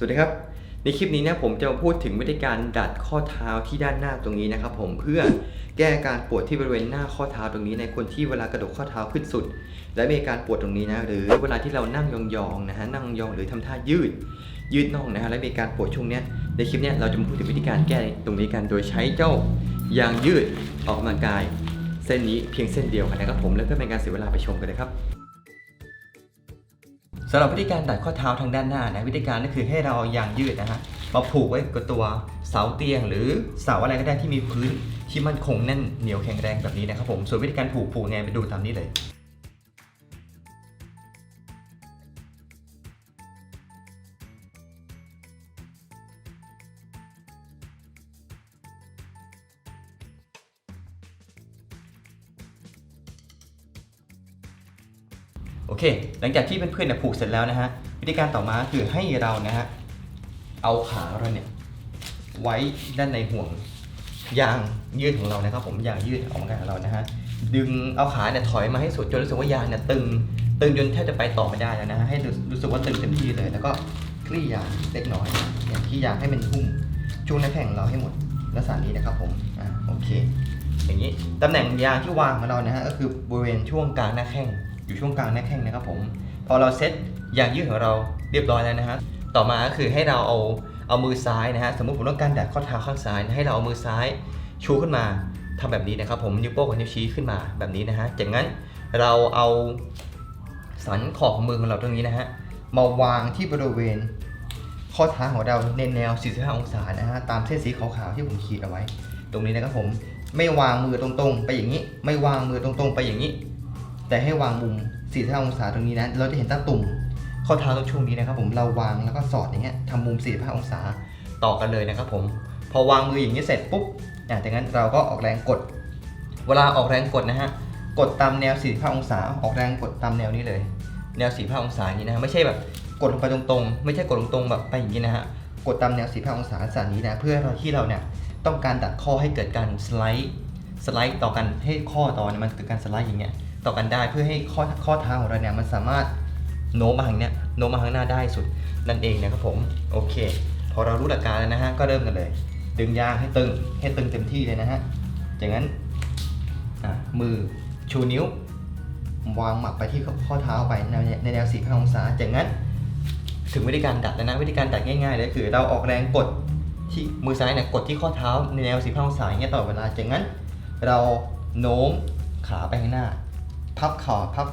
สวัสดีครับ ในคลิปนี้นี่ยผมจะมาพูดถึงวิธีการดัดข้อเท้าที่ด้านหน้าตรงนี้นะครับผมเพื่อแก้การปวดที่บริเวณหน้าข้อเท้าตรงนี้ ในคนที่เวลากระดกข้อเท้าขึ้นสุด และมีอาการปวดตรงนี้นะหรือเวลาที่เรานั่งยองๆนะฮะนั่งยองหรือทำท่ายืด ยืดน่องนะฮะและมีการปวดช่วงเนี้ยในคลิปเนี้ยเราจะมาพูดถึงวิธีการแก้ตรงนี้กันโดยใช้เจ้ายางยืดออกกำลังกาย เส้นนี้เพียงเส้นเดียวกันนะครับผมและเพื่อเป็นการเสียเวลาไปชมกันเลยครับ สำหรับวิธีการดัดข้อเท้าทางด้านหน้านะวิธีการก็คือให้เราอายางยืดนะฮะมาผูกไว้กับตัวเสาเตียง หรือเสาอะไรก็ได้ที่มีพื้นที่มันคงแน่นเหนียวแข็งแรงแบบนี้นะครับผมส่วนวิธีการผูกผูกไงไปดูตามนี้เลย โอเค หลังจากที่เพื่อนๆเนี่ยผูกเสร็จแล้วนะฮะ วิธีการต่อมาคือให้เรานะฮะ เอาขาเราเนี่ยไว้ด้านในห่วงยางยืดของเรานะครับ ผมยางยืดออกมาของเรานะฮะ ดึงเอาขาเนี่ยถอยมาให้สุดจนรู้สึกว่ายางเนี่ยตึง ตึงจนแทบจะไปต่อไม่ได้แล้วนะฮะ ให้รู้สึกว่าตึงเต็มที่เลย แล้วก็คลี่ยางเล็กน้อยอย่างที่ยางให้มันหุ้มช่วงหน้าแข้งของเราให้หมดลักษณะนี้นะครับผมอ่าโอเค อย่างนี้ตำแหน่งยางที่วางของเรานะฮะก็คือบริเวณช่วงกลางหน้าแข้ง อยู่ช่วงกลางหน้าแข้งนะครับผม พอเราเซ็ตยางยืดของเราเรียบร้อยแล้วนะฮะต่อมาก็คือให้เราเอาเอามือซ้ายนะฮะสมมติผมต้องการดัดข้อเท้าข้างซ้ายนะให้เราเอามือซ้ายชูขึ้นมาทำแบบนี้นะครับผมนิ้วโป้งกับนิ้วชี้ขึ้นมาแบบนี้นะฮะจากนั้นเราเอาสันขอบของมือของเราตรงนี้นะฮะมาวางที่บริเวณข้อเท้าของเราในแนว 45 องศานะฮะตามเส้นสีขาวๆที่ผมขีดเอาไว้ ตรงนี้นะครับผมไม่วางมือตรงๆ ไปอย่างนี้ ไม่วางมือตรงๆ ไปอย่างนี้ แต่ให้วางมุม45องศาตรงนี้นะ เราจะเห็นตาตุ่มข้อเท้าตรงช่วงนี้นะครับ ผมเราวางแล้วก็สอดอย่างเงี้ยทำมุม45องศาต่อกันเลยนะครับ ผม พอวางมืออย่างนี้เสร็จปุ๊บอะจากนั้นเราก็ออกแรงกด เวลาออกแรงกดนะฮะกดตามแนว45องศา ออกแรงกดตามแนวนี้เลย แนว45องศาอย่างนี้นะไม่ใช่แบบกดลงไปตรงๆ ไม่ใช่กดลงตรงๆแบบไปอย่างนี้นะฮะกดตามแนว45องศาสานนี้นะเพื่อเราที่เราเนี่ยต้องการดัดข้อให้เกิดการสไลด์สไลด์ต่อกันให้ข้อต่อเนี่ยมันเกิดการสไลด์อย่างเงี้ย ต่อกันได้เพื่อให้ข้อข้อเท้าของเราเนี่ยมันสามารถโน้มมาทางเนี้ยโน้มมาข้างหน้าได้สุดนั่นเองนะครับผมโอเค พอเรารู้หลักการแล้วนะฮะก็เริ่มกันเลย ดึงยางให้ตึงให้ตึงเต็มที่เลยนะฮะจากนั้นอะมือชูนิ้ว วางหมักไปที่ข้อเท้าไปในในแนว45องศาจากนั้นถึงวิธีการดัดแล้วนะวิธีการดัดง่ายๆเลยคือ เราออกแรงกดที่มือซ้ายเนี่ยกดที่ข้อเท้าในแนว45องศาอย่างเงี้ยตลอดเวลาจากนั้น เราโน้มขาไปข้างหน้า พับเข่าพับ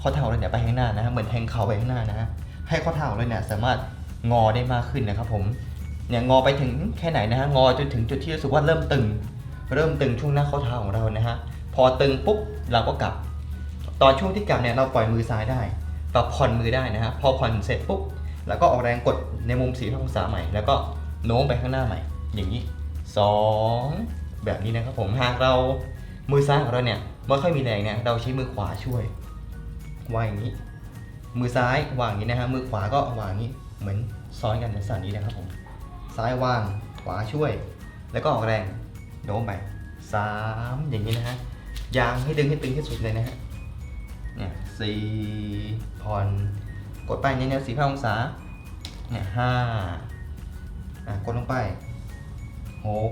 ข้อเท้าเราเนี่ยไปข้างหน้านะฮะเหมือนแทงเข่าไปข้างหน้านะฮะให้ข้อเท้าเราเนี่ยสามารถงอได้มากขึ้นนะครับผมเนี่ยงอไปถึงแค่ไหนนะฮะงอจนถึงจุดที่รู้สึกว่าเริ่มตึง เริ่มตึงช่วงหน้าข้อเท้าของเรานะฮะพอตึงปุ๊บเราก็กลับ ตอนช่วงที่กลับเนี่ยเราปล่อยมือซ้ายได้ปรับผ่อนมือได้นะฮะพอผ่อนเสร็จปุ๊บแล้วก็ออกแรงกดในมุมสีองศาใหม่ แล้วก็โน้มไปข้างหน้าใหม่ อย่างนี้ 2 แบบนี้นะครับผมหากเรามือซ้ายของเราเนี่ย ไม่ค่อยมีแรงเนี่ยเราใช้มือขวาช่วยวางอย่างนี้ มือซ้ายวางอย่างนี้นะฮะมือขวาก็วางอย่างนี้เหมือนซ้อนกันในลักษณะนี้นะครับผมซ้ายวางขวาช่วย แล้วก็ออกแรงโน้มไปสามอย่างนี้นะฮะยางให้ดึงให้ตึงที่สุดเลยนะฮะเนี่ยสี่ผ่อนกดไปในแนวสี่องศาเนี่ยห้าอะกดลงไปหก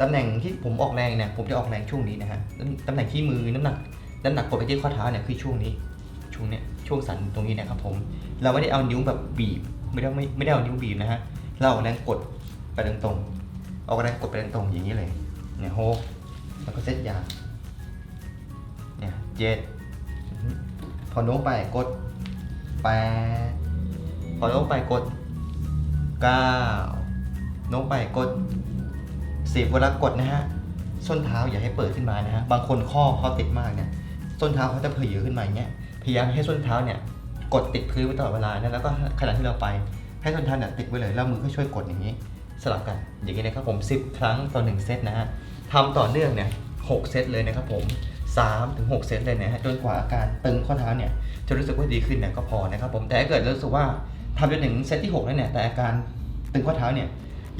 ตำแหน่งที่ผมออกแรงเนี่ยผมจะออกแรงช่วงนี้นะฮะตำแหน่งที่มือน้ำหนักน้ำหนักกดไปที่ข้อเท้าเนี่ยคือช่วงนี้ช่วงเนี้ยช่วงสันตรงนี้นะครับผมเราไม่ได้เอานิ้วแบบบีบ ไม่ได้ไม่ไม่ได้เอานิ้วบีบนะฮะเราเอาแรงกดไปตรงๆเอาแรงกดไปตรงๆอย่างนี้เลยเนี่ยหกแล้วก็เซตยางเนี่ยเจ็ดพอโน้มไปกดแปดพอโน้มไปกดเก้าโน้มไปกด สิบเวลากดนะฮะส้นเท้าอย่าให้เปิดขึ้นมานะฮะบางคนข้อเขาติดมากเนี่ยส้นเท้าเขาจะเผยขึ้นมาอย่างเงี้ยพยายามให้ส้นเท้าเนี่ยกดติดพื้นไว้ตลอดเวลานะแล้วก็ขณะที่เราไปให้ส้นเท้าเนี่ยติดไว้เลยแล้วมือก็ช่วยกดอย่างนี้ สลับกันอย่างนี้นะครับผม 10 ครั้งต่อ 1 เซตนะฮะทำต่อเนื่องเนี่ย6เซตเลยนะครับผม3ถึง6เซตเลยนะฮะจนกว่าอาการตึงข้อเท้าเนี่ยจะรู้สึกว่าดีขึ้นเนี่ยก็พอนะครับผมแต่ถ้าเกิดรู้สึกว่าทำจนถึงเซตที่6แล้วเนี่ยแต่อาการตึงข้อเท้าเนี่ย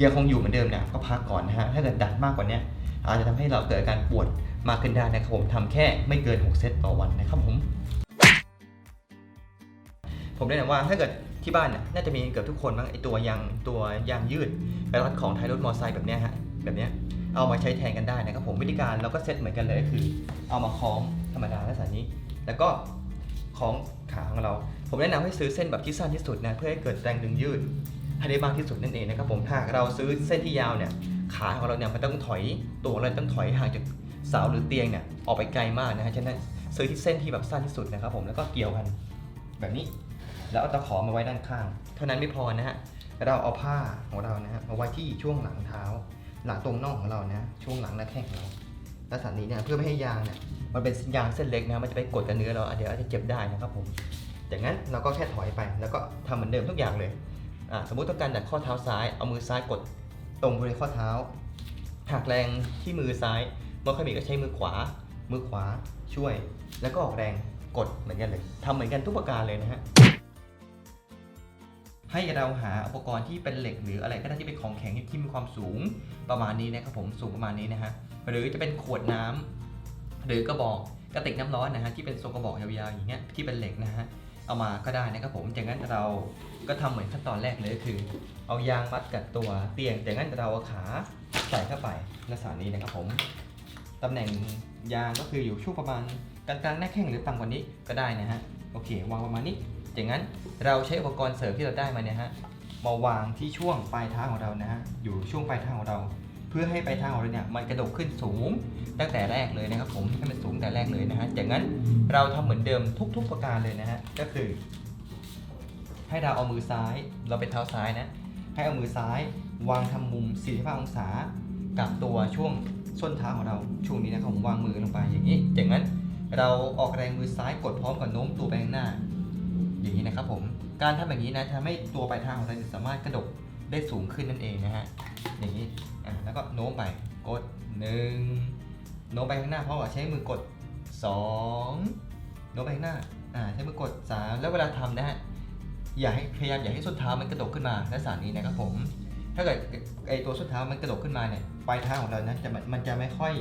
ยังคงอยู่เหมือนเดิมเนี่ยก็พักก่อนนะฮะถ้าเกิดดันมากกว่านี้อาจจะทำให้เราเกิดอาการปวดมากขึ้นได้นะครับผมทำแค่ไม่เกิน 6 เซตต่อวันนะครับผม ผมแนะนำว่าถ้าเกิดที่บ้านน่น่าจะมีเกือบทุกคนบ้างไอตัวยางตัวยางยืดแล้วก็ของท้ายรถมอเตอร์ไซค์แบบนี้ฮะแบบนี้เอามาใช้แทนกันได้นะครับผมวิธีการเราก็เซตเหมือนกันเลยก็คือ เอามาคล้องธรรมดาลักษณะนี้ แล้วก็คล้องขาของเรา ผมแนะนำให้ซื้อเส้นแบบที่สั้นที่สุดนะเพื่อให้เกิดแรงดึงยืด ให้ได้มากที่สุดนั่นเองนะครับผมถ้าหากเราซื้อเส้นที่ยาวเนี่ยขาของเราเนี่ยมันต้องถอยตัวเราต้องถอยห่างจากเสาหรือเตียงเนี่ยออกไปไกลมากนะฮะฉะนั้นซื้อที่เส้นที่แบบสั้นที่สุดนะครับผมแล้วก็เกี่ยวกันแบบนี้ แล้วเอาตะขอมาไว้ด้านข้าง เท่านั้นไม่พอนะฮะเราเอาผ้าของเรานะฮะมาไว้ที่ช่วงหลังเท้า หลังตรงน่องของเรานะช่วงหลังหน้าแข้งของเราลักษณะนี้เนี่ยเพื่อไม่ให้ยางเนี่ยมันเป็นยางเส้นเล็กนะมันจะไปกดกับเนื้อเราเดี๋ยวอาจจะเจ็บได้นะครับผมจากนั้นเราก็แค่ถอยไปแล้วก็ทำเหมือนเดิมทุกอย่างเลย สมมุติต้องการดัดข้อเท้าซ้าย เอามือซ้ายกดตรงบริเวณข้อเท้าหักแรงที่มือซ้ายเมื่อค่อยมีก็ใช้มือขวา มือขวาช่วย แล้วก็ออกแรงกดเหมือนกันเลยทำเหมือนกันทุกประการเลยนะฮะ ให้เราหาอุปกรณ์ที่เป็นเหล็กหรืออะไรก็ได้ที่เป็นของแข็งที่มีความสูงประมาณนี้นะครับผมสูงประมาณนี้นะฮะ หรือจะเป็นขวดน้ำหรือกระบอกกระติกน้ำร้อนนะฮะที่เป็นทรงกระบอกยาวๆอย่างเงี้ยที่เป็นเหล็กนะฮะ เอามาก็ได้นะครับผมจากนั้นเราก็ทำเหมือนขั้นตอนแรกเลยคือ เอายางมัดกับตัวเตียงจากนั้นเราเอาขาใส่เข้าไปลักษณะนี้นะครับผมตำแหน่งยางก็คืออยู่ช่วงประมาณกลางๆหน้าแข้งหรือต่ำกว่านี้ก็ได้นะฮะโอเควางประมาณนี้จากนั้นเราใช้อุปกรณ์เสริมที่เราได้มาเนี่ยฮะมาวางที่ช่วงปลายเท้าของเรานะฮะอยู่ช่วงปลายเท้าของเรา พื่อให้ปลายเท้าของเราเนี่ยมันกระดกขึ้นสูงตั้งแต่แรกเลยนะครับ ผมให้มันสูงแต่แรกเลยนะฮะจากนั้นเราทำเหมือนเดิมทุก ๆ ประการเลยนะฮะก็คือ ให้เราเอามือซ้ายเราเป็นเท้าซ้ายนะให้เอามือซ้าย วางทำมุม45องศา กับตัวช่วงส้นเท้าของเราช่วงนี้นะครับผมวางมือลงไปอย่างนี้จากนั้นเราออกแรงมือซ้ายกดพร้อมกับโน้มตัวไปข้างหน้า อย่างนี้นะครับผมการทำแบบนี้นะทำให้ตัวปลายทางของเราสามารถกระดก ได้สูงขึ้นนั่นเองนะฮะอย่างนี้อะแล้วก็โน้มไปกดหนึ่งโน้มไปข้างหน้าเพราะว่าใช้มือกดสองโน้มไปข้างหน้าอ่าใช้มือกดสามแล้วเวลาทำนะฮะอย่าให้พยายามอย่าให้ส้นเท้ามันกระดกขึ้นมาลักษณะนี้นะครับผมถ้าเกิดไอตัวส้นเท้ามันกระดกขึ้นมาเนี่ยปลายเท้าของเรานะจะมันจะไม่ค่อย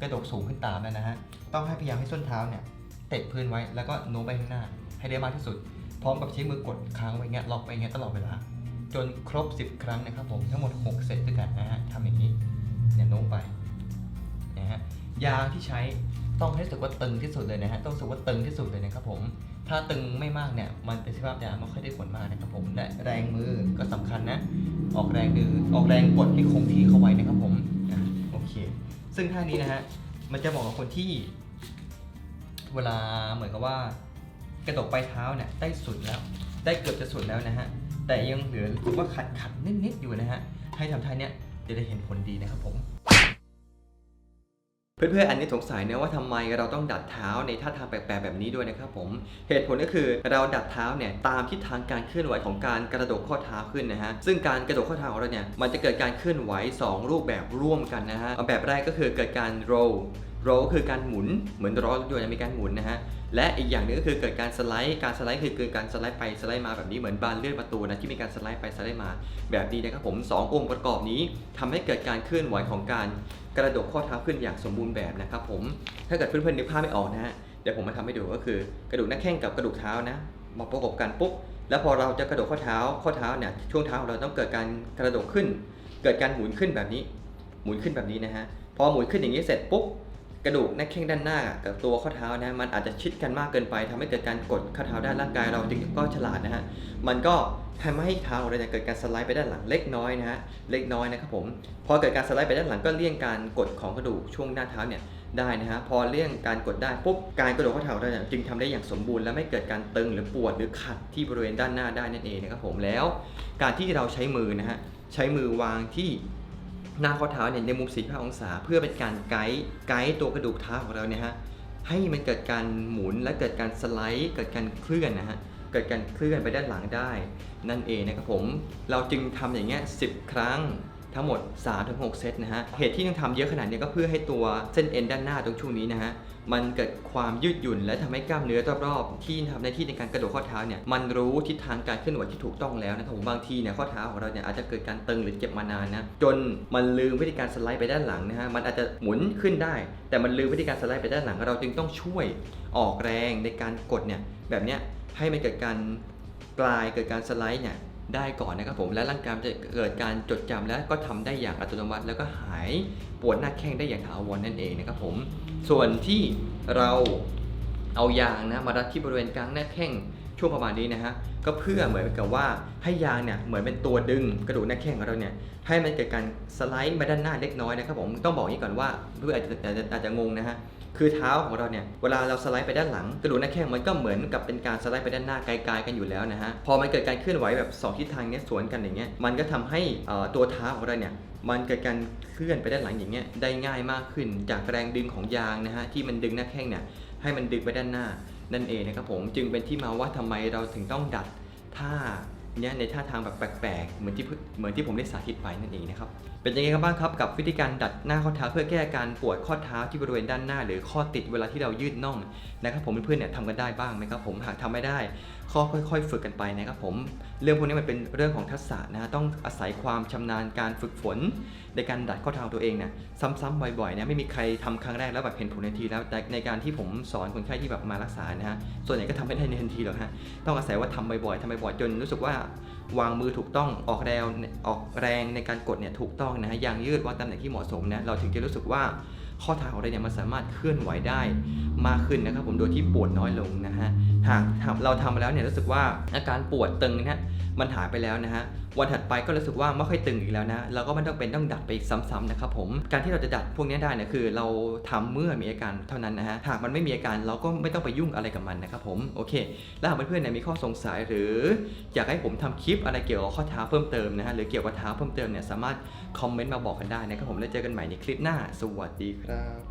กระดกสูงขึ้นตามนะนะฮะต้องให้พยายามให้ส้นเท้าเนี่ยเตะพื้นไว้แล้วก็โน้มไปข้างหน้า ให้ได้มากที่สุด พร้อมกับใช้มือกดค้างไว้เงี้ยล็อกไว้เงี้ยตลอดเวลา จนครบ 10 ครั้งนะครับผมทั้งหมด 6 เซตด้วยกันนะฮะทำอย่างนี้เนี่ยโน้มไปนะฮะยางที่ใช้ต้องให้รู้สึกว่าตึงที่สุดเลยนะฮะต้องรู้สึกว่าตึงที่สุดเลยนะครับผมถ้าตึงไม่มากเนี่ยมันเป็นสภาพยางไม่ค่อยได้ผลมากนะครับผมและแรงมือก็สำคัญนะ ออกแรงดือออกแรงกดให้คงที่เข้าไว้นะครับผมโอเค ซึ่งท่านี้นะฮะมันจะเหมาะกับคนที่ เวลาเหมือนกับว่ากระดกปลายเท้าเนี่ยได้สุดแล้ว ได้เกือบจะสุดแล้วนะฮะ แต่ยังเหลือรู้สึกว่าขัดขัดนิดๆอยู่นะฮะ ให้ทำท่าเนี้ยจะได้เห็นผลดีนะครับผมเพื่อนๆ อันนี้สงสัยนะว่าทำไมเราต้องดัดเท้าในท่าทางแปลกๆแบบนี้ด้วยนะครับผม เหตุผลก็คือเราดัดเท้าเนี่ยตามทิศทางการเคลื่อนไหวของการกระดกข้อเท้าขึ้นนะฮะ ซึ่งการกระดกข้อเท้าของเราเนี่ยมันจะเกิดการเคลื่อนไหว 2 รูปแบบร่วมกันนะฮะ แบบแรกก็คือเกิดการ roll roll ก็คือการหมุนเหมือนล้อรถยนต์มีการหมุนนะฮะ และอีกอย่างหนึงก็คือเกิดการสไลด์การสไลด์คือเกิดการสไลด์ไปสไลด์มาแบบนี้เหมือนบานเลื่อนประตูนะที่มีการสไลด์ไปสไลด์มาแบบนี้นะครับผมสององค์ประกอบนี้ทำให้เกิดการเคลื่อนไหวของการกระดกข้อเท้าขึ้นอย่างสมบูรณ์แบบนะครับผมถ้าเกิดเพื่อนๆนึกภาพไม่ออกนะฮะเดี๋ยวผมมาทำให้ดูก็คือกระดูกหน้าแข้งกับกระดูกเท้านะมาประกบกันปุ๊บแล้วพอเราจะกระดกข้อเท้าข้อเท้าเนี่ยช่วงเท้าของเราต้องเกิดการกระดกขึ้น เกิดการหมุนขึ้นแบบนี้ หมุนขึ้นแบบนี้นะฮะพอหมุนขึ้นอย่างนี้เสร็จปุ๊บ กระดูกหน้าแข้งด้านหน้ากับตัวข้อเท้านะมันอาจจะชิดกันมากเกินไปทำให้เกิดการกดข้อเท้าด้านร่างกายเราจึงก็ฉลาดนะฮะมันก็ทำให้เท้าเราเนี่ยเกิดการสไลด์ไปด้านหลังเล็กน้อยนะฮะเล็กน้อยนะครับผมพอเกิดการสไลด์ไปด้านหลังก็เลี่ยงการกดของกระดูกช่วงหน้าเท้าเนี่ยได้นะฮะพอเลี่ยงการกดได้ปุ๊บการกระโดดข้อเท้าเราจึงทำได้อย่างสมบูรณ์และไม่เกิดการตึงหรือปวดหรือขัดที่บริเวณด้านหน้าได้นั่นเองนะครับผมแล้ว การที่เราใช้มือนะฮะใช้มือวางที่ หน้าข้อเท้าเนี่ยในมุม 45 องศา เพื่อเป็นการไกด์ไกด์ตัวกระดูกเท้าของเราเนี่ยฮะให้มันเกิดการหมุนและเกิดการสไลด์ เกิดการเคลื่อนนะฮะเกิดการเคลื่อนไปด้านหลังได้ นั่นเองนะครับผมเราจึงทำอย่างเงี้ย10ครั้ง ทั้งหมด 3-6 เซตนะฮะ เหตุที่ต้องทำเยอะขนาดนี้ก็เพื่อให้ตัวเส้นเอ็นด้านหน้าตรงช่วงนี้นะฮะ มันเกิดความยืดหยุ่นและทำให้กล้ามเนื้อรอบๆที่ทำหน้าที่ในการกระโดดข้อเท้าเนี่ย มันรู้ทิศทางการเคลื่อนไหวที่ถูกต้องแล้วนะครับผมบางทีเนี่ยข้อเท้าของเราเนี่ยอาจจะเกิดการตึงหรือเจ็บมานานนะ จนมันลืมวิธีการสไลด์ไปด้านหลังนะฮะ มันอาจจะหมุนขึ้นได้ แต่มันลืมวิธีการสไลด์ไปด้านหลัง เราจึงต้องช่วยออกแรงในการกดเนี่ยแบบเนี้ยให้มันเกิดการกลายเกิดการสไลด์เนี่ย ได้ก่อนนะครับผมและร่างกายจะเกิดการจดจำและก็ทำได้อย่างอัตโนมัติ แล้วก็หายปวดหน้าแข้งได้อย่างถาวรนั่นเองนะครับผมส่วนที่เราเอายางนะมารัดที่บริเวณกลางหน้าแข้งช่วงประมาณนี้นะฮะก็เพื่อเหมือนกับว่าให้ยางเนี่ยเหมือนเป็นตัวดึงกระดูกหน้าแข้งของเราเนี่ยให้มันเกิดการสไลด์มาด้านหน้าเล็กน้อยนะครับผมต้องบอกอย่างนี้ก่อนว่าเพื่ออาจจะอาจจะงงนะฮะ คือเท้าของเราเนี่ยเวลาเราสไลด์ไปด้านหลังกระดูกหน้าแข้งมันก็เหมือนกับเป็นการสไลด์ไปด้านหน้าไกลๆกันอยู่แล้วนะฮะพอมันเกิดการเคลื่อนไหวแบบสองทิศทางเนี้ยสวนกันอย่างเงี้ยมันก็ทำให้ตัวเท้าของเราเนี่ยมันเกิดการเคลื่อนไปด้านหลังอย่างเงี้ยได้ง่ายมากขึ้นจากแรงดึงของยางนะฮะที่มันดึงหน้าแข้งเนี่ยให้มันดึงไปด้านหน้านั่นเองนะครับผมจึงเป็นที่มาว่าทำไมเราถึงต้องดัดท่าเนี่ยในท่าทางแบบแปลกๆเหมือนที่เหมือนที่ผมได้สาธิตไปนั่นเองนะครับเป็นยังไงกันบ้างครับกับวิธีการดัดหน้าข้อเท้าเพื่อแก้การปวดข้อเท้าที่บริเวณด้านหน้า หรือข้อติดเวลาที่เรายืดน่องนะครับผมเพื่อนๆเนี่ยทำกันได้บ้างไหมครับผมหากทำไม่ได้ก็ค่อยๆ ฝึกกันไปนะครับผมเรื่องพวกนี้มันเป็นเรื่องของทักษะนะฮะต้องอาศัยความชำนาญการฝึกฝน ในการดัดข้อเท้าตัวเองเนี่ยซ้ำๆบ่อยๆเนี่ยไม่มีใครทำครั้งแรกแล้วแบบเห็นผลในทีแล้วแต่ในการที่ผมสอนคนไข้ที่แบบมารักษานะฮะส่วนใหญ่ก็ทำไม่ได้ในทันทีหรอกฮะต้องอาศัยว่าทำบ่อยๆทำบ่อยๆจนรู้สึกว่า วางมือถูกต้องออกแรงออกแรงในการกดเนี่ยถูกต้องนะฮะยางยืดวางตำแหน่งที่เหมาะสมนะเราถึงจะรู้สึกว่าข้อเท้าของเราเนี่ยมันสามารถเคลื่อนไหวได้มากขึ้นนะครับผมโดยที่ปวดน้อยลงนะฮะ หากทำเราทำมาแล้วเนี่ยรู้สึกว่าอาการปวดตึงเนี่ยมันหายไปแล้วนะฮะวันถัดไปก็รู้สึกว่าไม่ค่อยตึงอีกแล้วนะเราก็ไม่ต้องเป็นต้องดัดไปอีกซ้ำๆนะครับผมการที่เราจะดัดพวกนี้ได้เนี่ยคือ เราทำเมื่อมีอาการเท่านั้นนะฮะหากมันไม่มีอาการเราก็ไม่ต้องไปยุ่งอะไรกับมันนะครับผมโอเค แล้วหากเพื่อนๆเนี่ยมีข้อสงสัยหรือ อยากให้ผมทำคลิปอะไรเกี่ยวกับข้อเท้าเพิ่มเติมนะฮะหรือเกี่ยวกับเท้าเพิ่มเติมเนี่ยสามารถคอมเมนต์มาบอกกันได้นะครับผมแล้วเจอกันใหม่ในคลิปหน้า สวัสดีครับ